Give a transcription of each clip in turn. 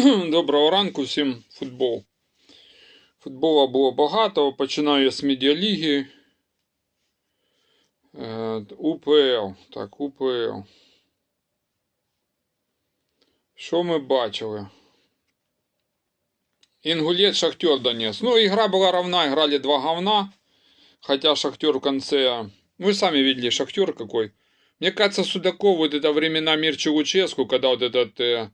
Доброго ранку всім футбол. Футбола було багато. Починаю з медіаліги. Е, УПЛ. Так, УПЛ. Що ми бачили? Ингулец, Шахтер Донец. Ну, игра была равна, играли два говна. Хотя Шахтер в конце... Вы сами видели, Шахтер какой. Мне кажется, Судаков, вот это времена Мирчи Луческу, когда вот этот э,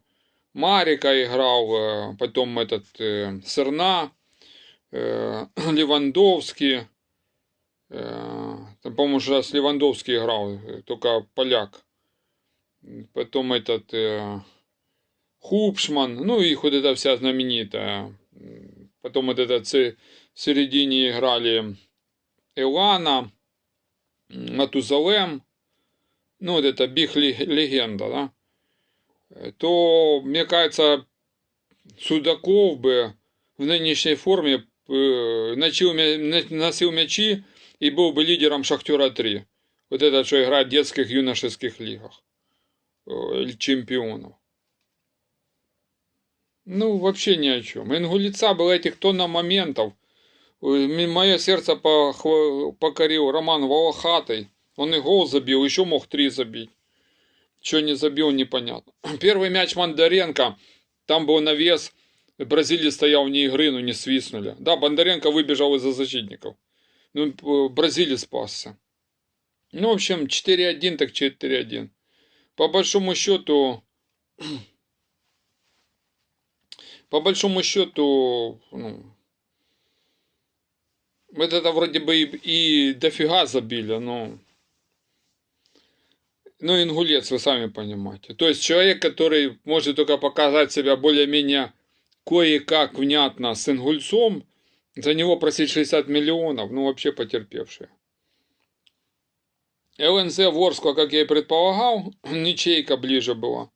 Марика играл, э, потом этот э, Серна, э, Левандовский. Э, там, по-моему, уже раз Левандовский играл, э, только поляк. Потом этот э, Хупшман, ну и вот эта вся знаменитая. М, Потом вот это ц- в середине играли Элана, м, Матузалем, ну вот это биг ле- легенда, да, Э, То, мне кажется, Судаков бы в нынешней форме э, носил, носил мячи и был бы лидером Шахтера 3. Вот этот, что играет в детских юношеских лигах. э, Чемпионов. Ну, вообще ни о чем. Ингулица было этих тонна моментов. Мое сердце покорил Роман Волохатый. Он и гол забил, еще мог три забить. Что не забил, непонятно. Первый мяч Мандаренко, там был навес, Бразилия стоял вне игры, но не свистнули. Да, Бондаренко выбежал из-за защитников. Ну, Бразилия спасся. Ну, в общем, 4-1, так 4-1. По большому счету, по большому счету, ну, это вроде бы и, и дофига забили, но... Ну, ингулец, вы сами понимаете. То есть человек, который может только показать себя более-менее кое-как внятно с ингульцом, за него просить 60 миллионов, ну, вообще потерпевшие. ЛНЗ Ворскла, как я и предполагал, ничейка ближе была.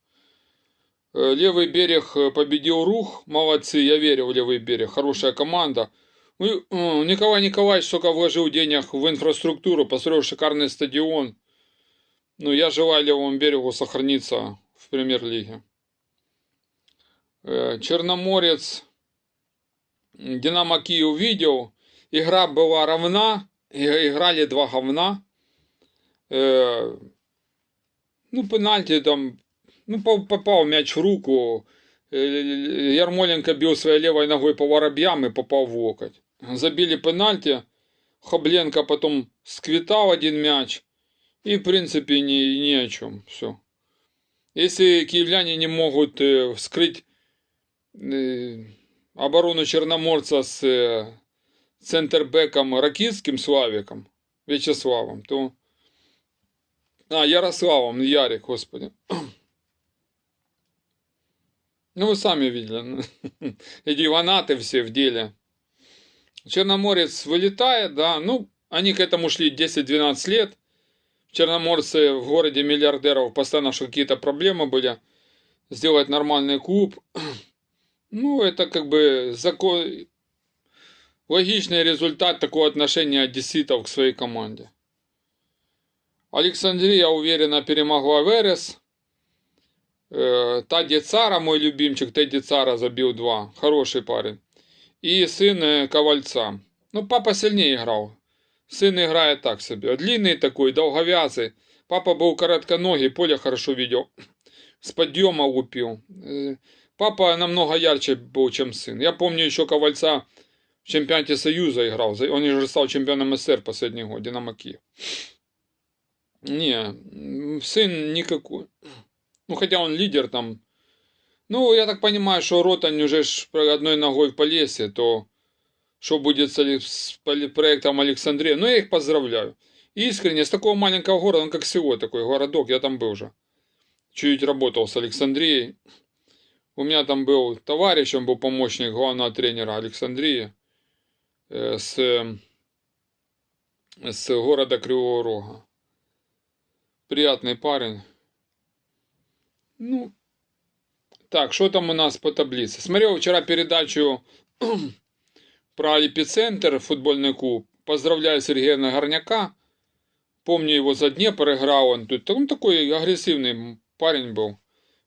Э, Левый берег э, победил Рух, молодцы, я верю в левый берег, хорошая команда. Ну, Николай Николаевич столько вложил денег в инфраструктуру, построил шикарный стадион. Ну, я желаю левому берегу сохраниться в премьер-лиге. Э, Черноморец, Динамо Киев видел, игра была равна, играли два говна. Э, Ну, пенальти там, ну, по- попал мяч в руку. Э, Ярмоленко бил своей левой ногой по воробьям и попал в локоть. Забили пенальти. Хобленко потом сквитал один мяч. И, в принципе, ни, ни о чем. Все. Если киевляне не могут э, вскрыть э, оборону Черноморца с э, центрбеком Ракитским Славиком, Вячеславом, то... А, Ярославом, Ярик, господи. Ну, вы сами видели. Эти фанаты все в деле. Черноморец вылетает, да. Ну, они к этому шли 10-12 лет. Черноморцы в городе миллиардеров постоянно что какие-то проблемы были. Сделать нормальный клуб. Ну, это как бы закон... логичный результат такого отношения одесситов к своей команде. Александрия уверенно перемогла Верес. Э, Тади Цара, мой любимчик, Тедди Цара забил два. Хороший парень. И сын э, Ковальца. Ну, папа сильнее играл. Сын играет так себе. Длинный такой, долговязый. Папа был коротконогий, поле хорошо видел. С подъема лупил. Э, Папа намного ярче был, чем сын. Я помню еще Ковальца в чемпионате Союза играл. Он же стал чемпионом СССР последний год, Динамо Киев. Не, сын никакой. Ну, хотя он лидер там. Ну, я так понимаю, что Ротань уже ж одной ногой в Полесье, то что будет с, проектом Александрия. Ну, я их поздравляю. Искренне, с такого маленького города, он как село такой, городок, я там был уже. Чуть работал с Александрией. У меня там был товарищ, он был помощник главного тренера Александрии э, с, э, с города Кривого Рога. Приятный парень. Ну, так, что там у нас по таблице? Смотрел вчера передачу про эпицентр футбольный клуб. Поздравляю Сергея Нагорняка. Помню его за Днепр играл он тут. Он такой агрессивный парень был.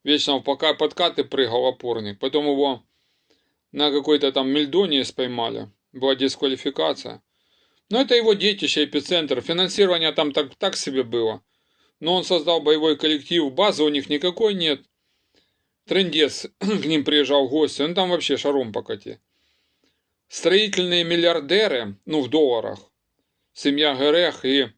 Вечно пока подкаты прыгал опорник. Потом его на какой-то там мельдоне споймали. Была дисквалификация. Но это его детище, эпицентр. Финансирование там так, так себе было. Но он создал боевой коллектив, базы у них никакой нет. Трендец к ним приезжал в гости, он там вообще шаром покати. Строительные миллиардеры, ну в долларах, семья Герех и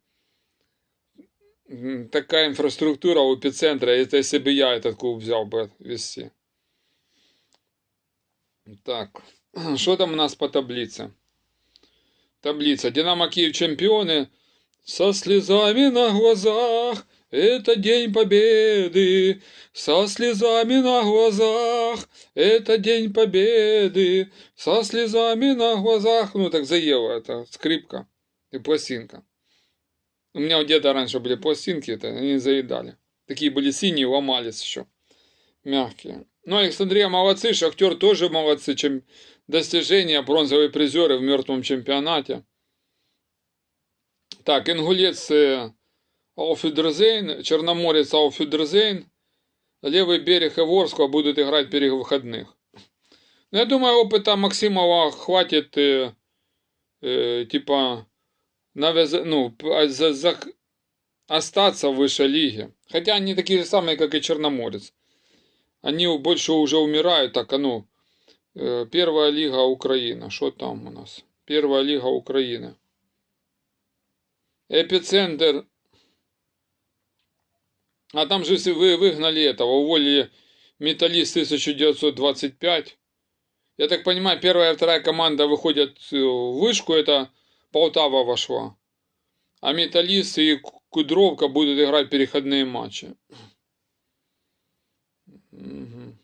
такая инфраструктура у эпицентра, это если бы я этот клуб взял бы вести. Так, что там у нас по таблице? Таблица. Динамо Киев чемпионы со слезами на глазах. Это день победы, со слезами на глазах. Это день победы, со слезами на глазах. Ну, так заела это скрипка и пластинка. У меня где-то раньше были пластинки, это они заедали. Такие были синие, ломались еще. Мягкие. Ну, Александрия молодцы, Шахтер тоже молодцы, чем достижения, бронзовые призеры в мертвом чемпионате. Так, Ингулец Ауфидерзейн, Черноморец Ауфидерзейн, левый берег Иворского будут играть перед выходных. Ну, я думаю, опыта Максимова хватит, э, э, типа, навяз... ну, за, за... остаться в высшей лиге. Хотя они такие же самые, как и Черноморец. Они больше уже умирают, так, а ну, э, первая лига Украины. Что там у нас? Первая лига Украины. Эпицентр а там же вы выгнали этого, уволили металлист 1925. Я так понимаю, первая и вторая команда выходят в вышку, это Полтава вошла. А металлист и Кудровка будут играть переходные матчи. Угу.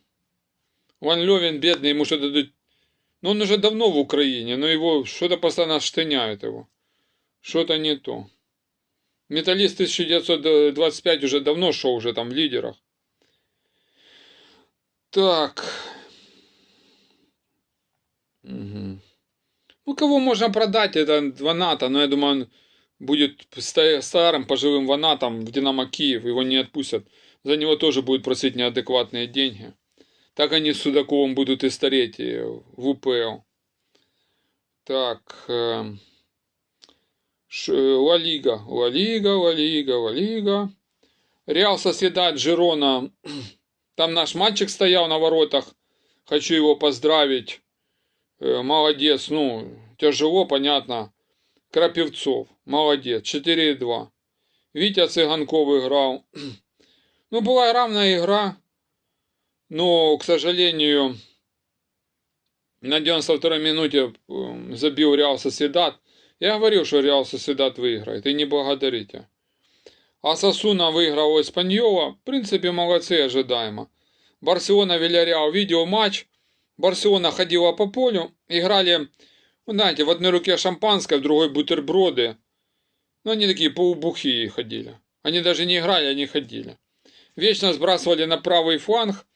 Ван Левин бедный, ему что-то дадут. Ну, он уже давно в Украине, но его что-то постоянно штыняют его. Что-то не то. Металлист 1925 уже давно шел уже там в лидерах. Так. Угу. Ну, кого можно продать, это Ваната, но я думаю, он будет старым пожилым Ванатом в Динамо Киев, его не отпустят. За него тоже будут просить неадекватные деньги. Так они с Судаковым будут и стареть в УПЛ. Так. Э Ла Лига, Ла Лига, Ла Лига, Ла Лига. Реал Соседат Жирона. Там наш мальчик стоял на воротах. Хочу его поздравить. Э, молодец. Ну, тяжело, понятно. Крапивцов. Молодец. 4-2. Витя Цыганков играл. Ну, была равная игра. Но, к сожалению, на 92-й минуте забил Реал Соседат. Я говорил, что Реал Соседат выиграет, и не благодарите. А Сосуна выиграл у Испаньола, в принципе, молодцы, ожидаемо. Барселона, Вильяреал, видео матч. Барселона ходила по полю, играли, вы знаете, в одной руке шампанское, в другой бутерброды. Ну, они такие полубухие ходили. Они даже не играли, они ходили. Вечно сбрасывали на правый фланг,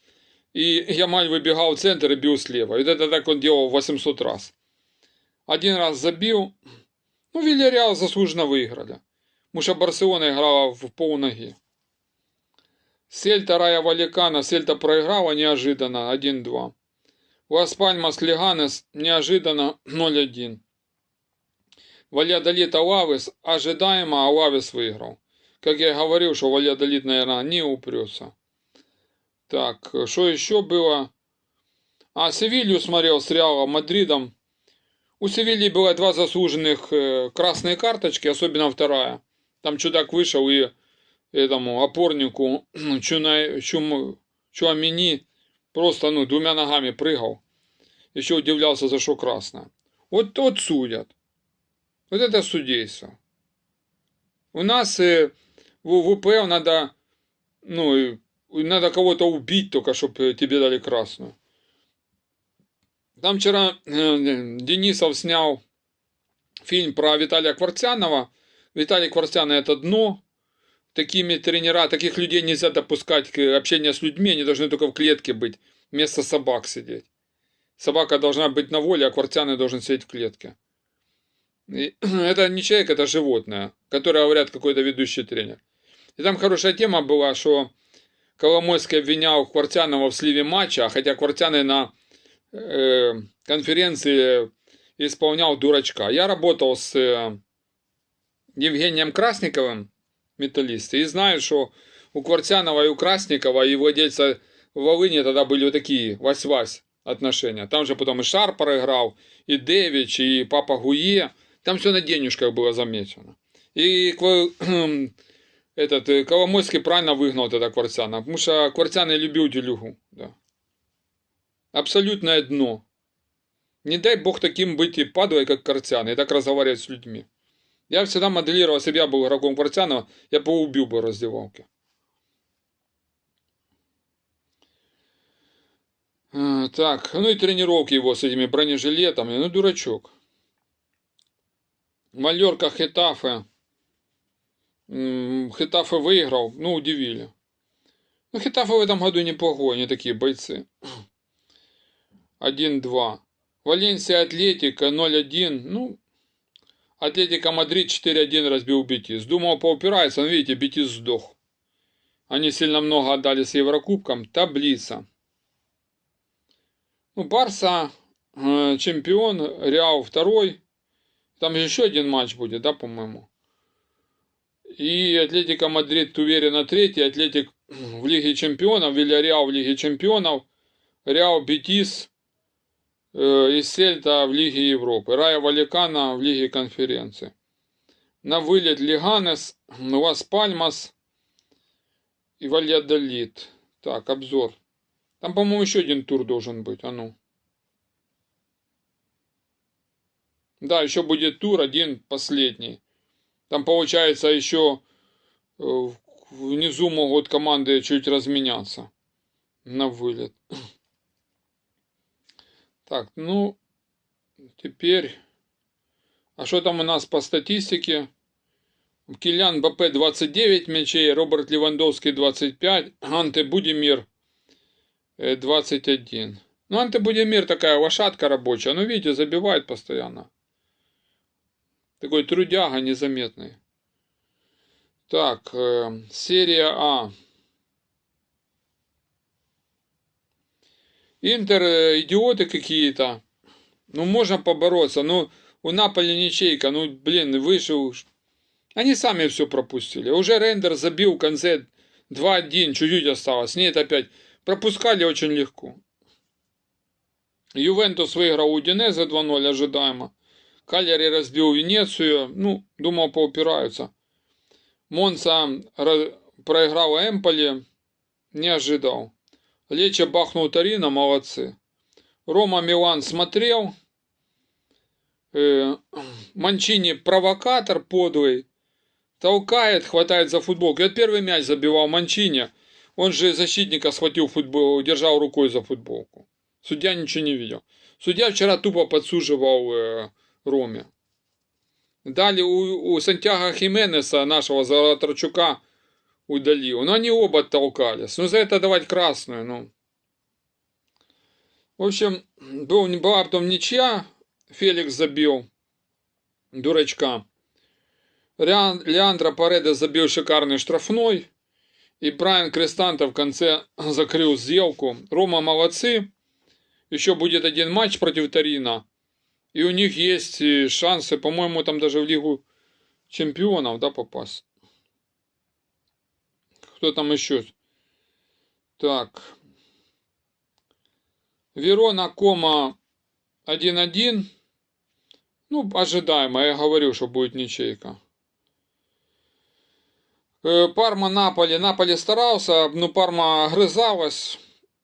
и Ямаль выбегал в центр и бил слева. И это так он делал 800 раз. Один раз забил, ну, Вильяреал заслуженно выиграли. Потому что Барселона играла в полноги. Сельта Рая Валикана. Сельта проиграла неожиданно 1-2. Лас Пальмас Леганес неожиданно 0-1. Вальядолит Алавис ожидаемо Алавис выиграл. Как я говорил, что Вальядолит, наверное, не упрется. Так, что еще было? А, Севилью смотрел с Реалом Мадридом. У Севильи было два заслуженных э, красные карточки, особенно вторая. Там чудак вышел и этому опорнику Чуна, Чум, Чуамини просто ну, двумя ногами прыгал. Еще удивлялся, за что красная. Вот тот судят. Вот это судейство. У нас э, в ВПЛ надо, ну, надо кого-то убить только, чтобы тебе дали красную. Там вчера э, Денисов снял фильм про Виталия Кварцянова. Виталий Кварцян это дно. Такими тренера, таких людей нельзя допускать к общению с людьми, они должны только в клетке быть, вместо собак сидеть. Собака должна быть на воле, а Кварцяны должен сидеть в клетке. И это не человек, это животное, которое говорят какой-то ведущий тренер. И там хорошая тема была, что Коломойский обвинял Квартянова в сливе матча, хотя Квартяный на э, конференции исполнял дурачка. Я работал с э, Евгением Красниковым, металлисты, и знаю, что у Квартянова и у Красникова, и владельца Волыни тогда были вот такие, вась-вась отношения. Там же потом и Шар проиграл, и Девич, и Папа Гуе. Там все на денежках было замечено. И этот э, Коломойский правильно выгнал тогда Кварцяна, потому что Кварцян и любил Делюгу. Да. Абсолютное дно. Не дай бог таким быть и падлой, как Кварцян, и так разговаривать с людьми. Я всегда моделировал себя, был игроком Кварцянова, я бы убил бы в раздевалке. А, так, ну и тренировки его с этими бронежилетами, ну дурачок. Малерка Хетафе. Хетафе выиграл, ну удивили. Ну Хетафе в этом году неплохой, они такие бойцы. 1-2. Валенсия Атлетика 0-1. Ну, Атлетика Мадрид 4-1 разбил Бетис. Думал поупирается, но видите, Бетис сдох. Они сильно много отдали с Еврокубком. Таблица. Ну, Барса э, чемпион, Реал второй. Там еще один матч будет, да, по-моему. И Атлетика Мадрид уверенно третий. Атлетик в Лиге Чемпионов, Вильяреал в Лиге Чемпионов. Реал Бетис Э, в Лиге Европы, Рая Валикана в Лиге конференции. На вылет Лиганес, Лас Пальмас и Вальядолит. Так, обзор. Там, по-моему, еще один тур должен быть. А ну. Да, еще будет тур, один последний. Там, получается, еще э, внизу могут команды чуть разменяться на вылет. Так, ну, теперь... А что там у нас по статистике? Килян БП 29 мячей, Роберт Левандовский 25, Анте Будимир 21. Ну, Анте Будимир такая лошадка рабочая, ну, видите, забивает постоянно. Такой трудяга незаметный. Так, э, серия А. Интер идиоты какие-то. Ну, можно побороться. Ну, у Наполи ничейка. Ну, блин, вышел. Они сами все пропустили. Уже Рендер забил в конце 2-1. Чуть-чуть осталось. Нет, опять. Пропускали очень легко. Ювентус выиграл у Динеза 2-0 ожидаемо. Калери разбил Венецию. Ну, думал, поупираются. Монса проиграл Эмполи. Не ожидал. Леча бахнул Тарина, молодцы. Рома Милан смотрел. Э, Манчини провокатор подлый. Толкает, хватает за футболку. Я первый мяч забивал Манчини. Он же защитника схватил футбол, держал рукой за футболку. Судья ничего не видел. Судья вчера тупо подсуживал э, Роме. Далее у, у Сантьяго Хименеса, нашего Золотарчука, удалил. Но они оба толкались. Ну, за это давать красную, ну. В общем, был, была потом ничья. Феликс забил дурачка. Леандро Пареда забил шикарный штрафной. И Брайан Крестанта в конце закрыл сделку. Рома молодцы. Еще будет один матч против Тарина. И у них есть э, шансы, по-моему, там даже в Лигу чемпионов, да, попасть. Кто там еще? Так. Верона, кома 1-1. Ну, ожидаемо. Я говорю, что будет ничейка. Э, Парма, Наполе. Наполе старался, но Парма огрызалась.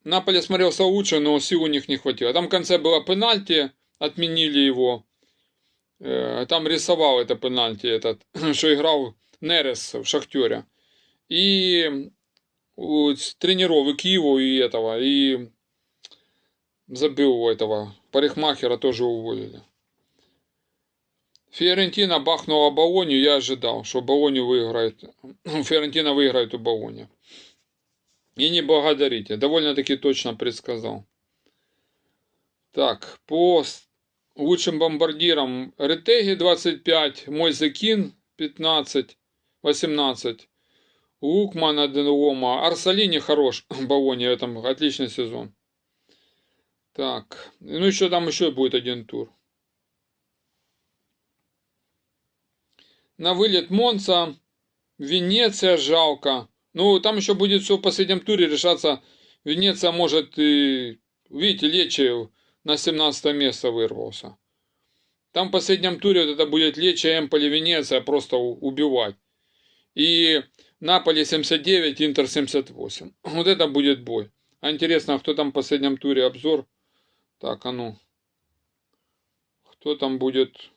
Наполе смотрелся лучше, но сил у них не хватило. Там в конце было пенальти, отменили его. Э, там рисовал это пенальти, этот, что играл Нерес в Шахтере и тренировок его и этого, и забил этого парикмахера тоже уволили. Фиорентина бахнула Болонию, я ожидал, что Болонию выиграет, Фиорентина выиграет у Болони. И не благодарите, довольно-таки точно предсказал. Так, по лучшим бомбардирам Ретеги 25, Мойзекин 15, 18, Лукман Аденома. Арсалини хорош. Бавони в этом отличный сезон. Так. Ну еще там еще будет один тур. На вылет Монца. Венеция жалко. Ну, там еще будет все в последнем туре решаться. Венеция может и... Видите, Лечи на 17 место вырвался. Там в последнем туре вот это будет Лечи, Эмполи, Венеция просто убивать. И Наполи 79, Интер 78. Вот это будет бой. А интересно, кто там в последнем туре обзор? Так, а ну. Кто там будет?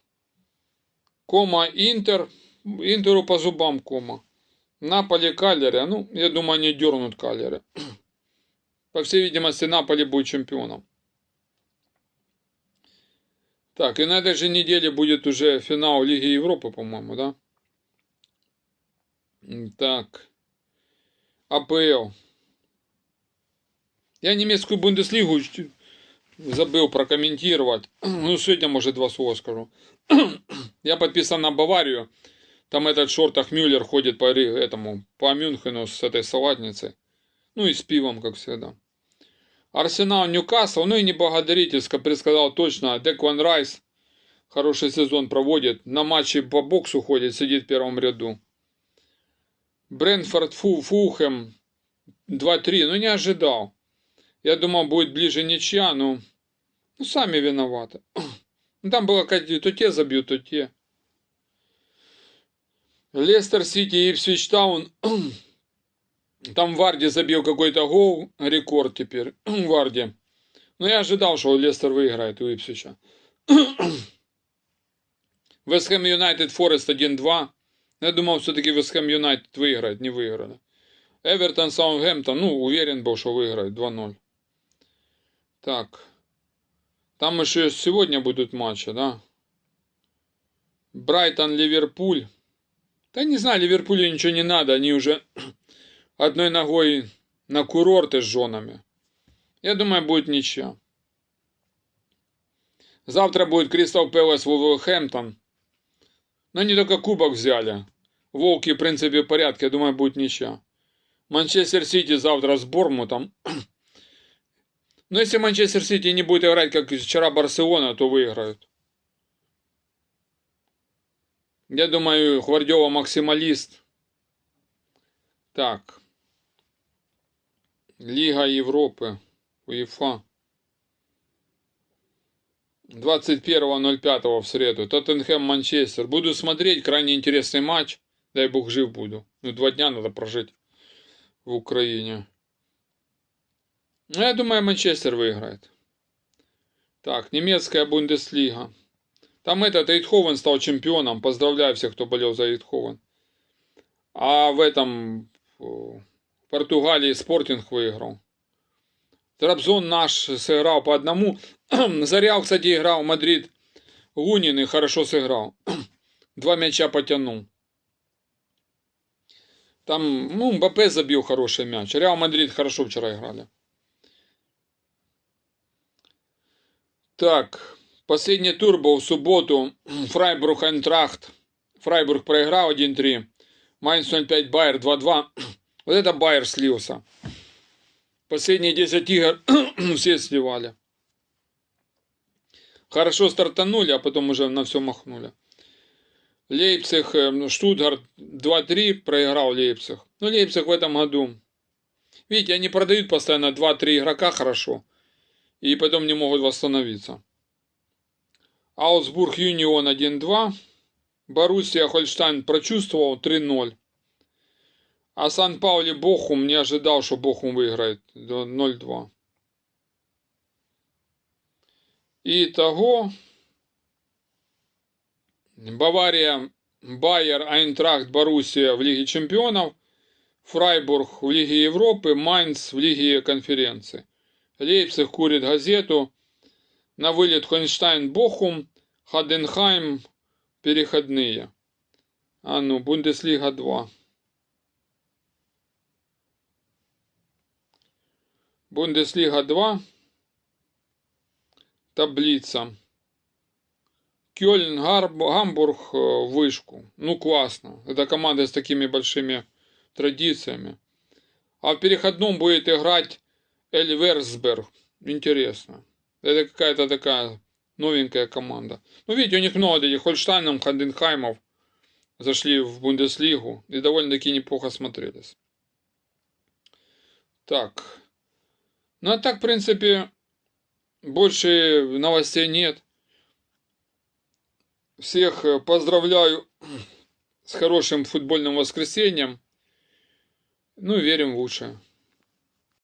Кома, Интер. Интеру по зубам кома. Наполи, Калери. Ну, я думаю, они дернут Калери. По всей видимости, Наполи будет чемпионом. Так, и на этой же неделе будет уже финал Лиги Европы, по-моему, да? Так. АПЛ. Я немецкую Бундеслигу забыл прокомментировать. Ну, сегодня, может, два слова скажу. Я подписан на Баварию. Там этот шортах Мюллер ходит по этому, по Мюнхену с этой салатницей. Ну и с пивом, как всегда. Арсенал Ньюкасл, ну и не благодарительско предсказал точно. Декван Райс хороший сезон проводит. На матче по боксу ходит, сидит в первом ряду. Брэнфорд Фу, Фухем 2-3, ну не ожидал. Я думал, будет ближе ничья, но ну, сами виноваты. Ну, там было то те забьют, то те. Лестер Сити и Ипсвич Там Варди забил какой-то гол, рекорд теперь, Варди. Но я ожидал, что Лестер выиграет у Ипсвича. Вестхэм Юнайтед Форест 1-2. Я думал, все-таки Вестхэм Юнайтед выиграет, не выиграли. Эвертон Саутгемптон, ну, уверен был, что выиграет 2-0. Так. Там еще сегодня будут матчи, да? Брайтон, Ливерпуль. Да не знаю, Ливерпулю ничего не надо, они уже одной ногой на курорты с женами. Я думаю, будет ничья. Завтра будет Кристал Пэлас Вулверхэмптон. Но они только кубок взяли. Волки, в принципе, в порядке. Я думаю, будет ничья. Манчестер Сити завтра с Бормутом. Но если Манчестер Сити не будет играть, как вчера Барселона, то выиграют. Я думаю, Гвардиола максималист. Так. Лига Европы. УЕФА. 21.05 в среду. Тоттенхэм Манчестер. Буду смотреть. Крайне интересный матч. Дай бог жив буду. Ну, два дня надо прожить в Украине. Ну, я думаю, Манчестер выиграет. Так, немецкая Бундеслига. Там этот Эйтховен стал чемпионом. Поздравляю всех, кто болел за Эйтховен. А в этом в Португалии Спортинг выиграл. Трабзон наш сыграл по одному. Зарял, кстати, играл Мадрид. Лунин и хорошо сыграл. Два мяча потянул. Там, ну, Мбаппе забил хороший мяч. Реал Мадрид хорошо вчера играли. Так, последний тур был в субботу. Фрайбург Айнтрахт. Фрайбург проиграл 1-3. Майнц 0-5, Байер 2-2. Вот это Байер слился. Последние 10 игр все сливали. Хорошо стартанули, а потом уже на все махнули. Лейпциг, э, Штутгарт 2-3 проиграл Лейпциг. Но Лейпциг в этом году. Видите, они продают постоянно 2-3 игрока хорошо. И потом не могут восстановиться. Аусбург Юнион 1-2. Боруссия Хольштайн прочувствовал 3-0. А Сан-Паули Бохум не ожидал, что Бохум выиграет 0-2. И того Бавария, Байер, Айнтрахт, Боруссия в Лиге Чемпионов, Фрайбург в Лиге Европы, Майнц в Лиге Конференции. Лейпциг курит газету. На вылет Хойнштайн, Бохум, Хаденхайм, переходные. А ну, Бундеслига 2. Бундеслига 2. Таблица. Кёльн, Гамбург, э, вышку. Ну, классно. Это команда с такими большими традициями. А в переходном будет играть Эльверсберг. Интересно. Это какая-то такая новенькая команда. Ну, видите, у них много этих Хольштайнов, Ханденхаймов зашли в Бундеслигу и довольно-таки неплохо смотрелись. Так. Ну, а так, в принципе, больше новостей нет. Всех э, поздравляю с хорошим футбольным воскресеньем. Ну, верим в лучшее.